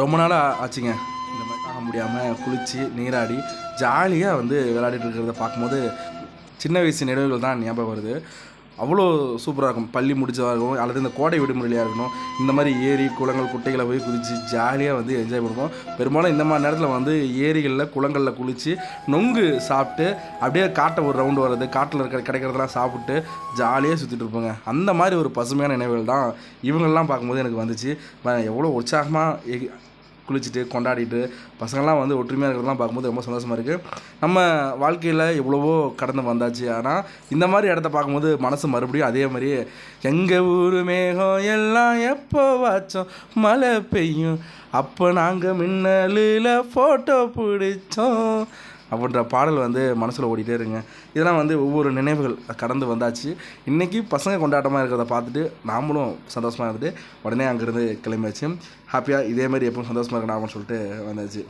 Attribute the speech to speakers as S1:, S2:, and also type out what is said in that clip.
S1: ரொம்ப நாளாக ஆச்சுங்க. இந்த மாதிரி ஆக முடியாமல் குளித்து நீராடி ஜாலியாக வந்து விளையாடிட்டு இருக்கிறத பார்க்கும்போது சின்ன வயசு நினைவுகள் தான் ஞாபகம் வருது. அவ்வளோ சூப்பராக இருக்கும். பள்ளி முடிச்சதாக இருக்கும் அல்லது இந்த கோடை விடுமுறையாக இருக்கணும் இந்த மாதிரி ஏரி குளங்கள் குட்டைகளை போய் குதித்து ஜாலியாக வந்து என்ஜாய் பண்ணுவோம். பெரும்பாலும் இந்த மாதிரி நேரத்தில் வந்து ஏரிகளில் குளங்களில் குளித்து நொங்கு சாப்பிட்டு அப்படியே காட்டை ஒரு ரவுண்டு வர்றது காட்டில் இருக்கிற கிடைக்கிறதெல்லாம் சாப்பிட்டு ஜாலியாக சுற்றிட்டு இருப்பாங்க. அந்த மாதிரி ஒரு பசுமையான நினைவுகள் தான் இவங்கள்லாம் பார்க்கும்போது எனக்கு வந்துச்சு. எவ்வளோ உற்சாகமாக குளிச்சுட்டு கொண்டாடிட்டு பசங்கள்லாம் வந்து ஒற்றுமையாக இருக்கிறதெல்லாம் பார்க்கும்போது ரொம்ப சந்தோஷமாக இருக்குது நம்ம வாழ்க்கையில் எவ்வளவோ கடந்து வந்தாச்சு. ஆனால் இந்த மாதிரி இடத்த பார்க்கும்போது மனசு மறுபடியும் அதே மாதிரி எங்கள் ஊர் மேகம் எல்லாம் எப்போ வாச்சோம்? மழை பெய்யும். அப்போ நாங்கள் மின்னலில் ஃபோட்டோ பிடிச்சோம். அப்படின்ற பாடல் வந்து மனசில் ஓடிட்டே இருங்க. இதெல்லாம் வந்து ஒவ்வொரு நினைவுகள் கடந்து வந்தாச்சு. இன்றைக்கி பசங்க கொண்டாட்டமாக இருக்கிறத பார்த்துட்டு நாமளும் சந்தோஷமாக இருந்துட்டு உடனே அங்கேருந்து கிளம்பியாச்சு. ஹாப்பியாக இதே மாதிரி எப்பவும் சந்தோஷமாக இருக்கணும் அப்படின்னு சொல்லிட்டு வந்தாச்சு.